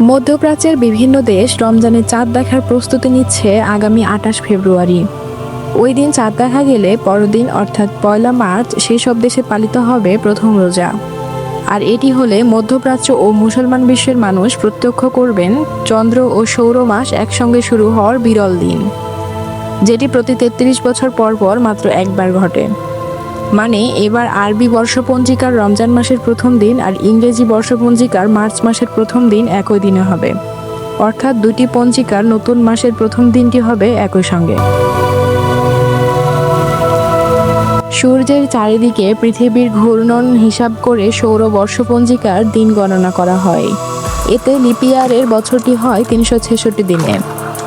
মধ্যপ্রাচ্যের বিভিন্ন দেশ রমজানের চাঁদ দেখার প্রস্তুতি নিচ্ছে আগামী আঠাশ ফেব্রুয়ারি। ওই দিন চাঁদ দেখা গেলে পরদিন অর্থাৎ পয়লা মার্চ সেসব দেশে পালিত হবে প্রথম রোজা। আর এটি হলে মধ্যপ্রাচ্য ও মুসলমান বিশ্বের মানুষ প্রত্যক্ষ করবেন, চন্দ্র ও সৌর মাস একসঙ্গে শুরু হওয়ার বিরল দিন। যেটি প্রতি তেত্রিশ বছর পর পর মাত্র একবার ঘটে। মানে এবার আরবি বর্ষপঞ্জিকার রমজান মাসের প্রথম দিন আর ইংরেজি বর্ষপঞ্জিকার মার্চ মাসের প্রথম দিন একই দিনে হবে। অর্থাৎ দুটি পঞ্জিকার নতুন মাসের প্রথম দিনটি হবে একই সঙ্গে। সূর্যের চারিদিকে পৃথিবীর ঘূর্ণন হিসাব করে সৌর বর্ষপঞ্জিকার দিন গণনা করা হয়। এতে লিপিয়ারের বছরটি হয় তিনশো ছেষট্টি দিনে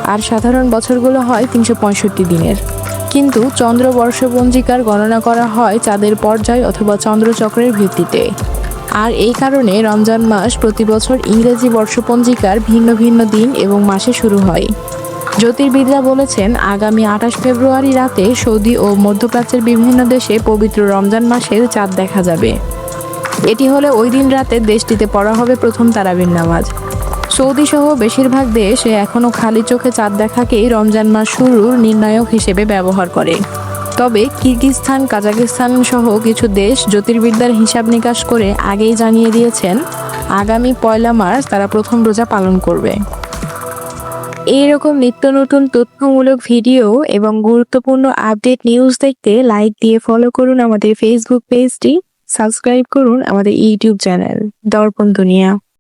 আর সাধারণ বছরগুলো হয় তিনশো পঁয়ষট্টি দিনের। কিন্তু চন্দ্র বর্ষপঞ্জিকার গণনা করা হয় চাঁদের পর্যায় অথবা চন্দ্রচক্রের ভিত্তিতে। আর এই কারণে রমজান মাস প্রতি বছর ইংরেজি বর্ষপঞ্জিকার ভিন্ন ভিন্ন দিন এবং মাসে শুরু হয়। জ্যোতির্বিদরা বলেছেন, আগামী আঠাশ ফেব্রুয়ারি রাতে সৌদি ও মধ্যপ্রাচ্যের বিভিন্ন দেশে পবিত্র রমজান মাসের চাঁদ দেখা যাবে। এটি হলে ওই দিন রাতে দেশটিতে পড়া হবে প্রথম তারাবির নামাজ। সৌদি সহ বেশিরভাগ দেশ এখনও খালি চোখে চাঁদ দেখাকেই রমজান মাস শুরুর নির্ণায়ক হিসেবে ব্যবহার করে। তবে কিরগিজস্তান, কাজাকিস্তান সহ কিছু দেশ জ্যোতির্বিদ্যার হিসাব নিকাশ করে আগেই জানিয়ে দিয়েছেন, আগামী পয়লা মার্চ তারা প্রথম রোজা পালন করবে। এইরকম নিত্য নতুন তথ্যমূলক ভিডিও এবং গুরুত্বপূর্ণ আপডেট নিউজ দেখতে লাইক দিয়ে ফলো করুন আমাদের ফেসবুক পেজটি সাবস্ক্রাইব করুন আমাদের ইউটিউব চ্যানেল, দর্পণ দুনিয়া।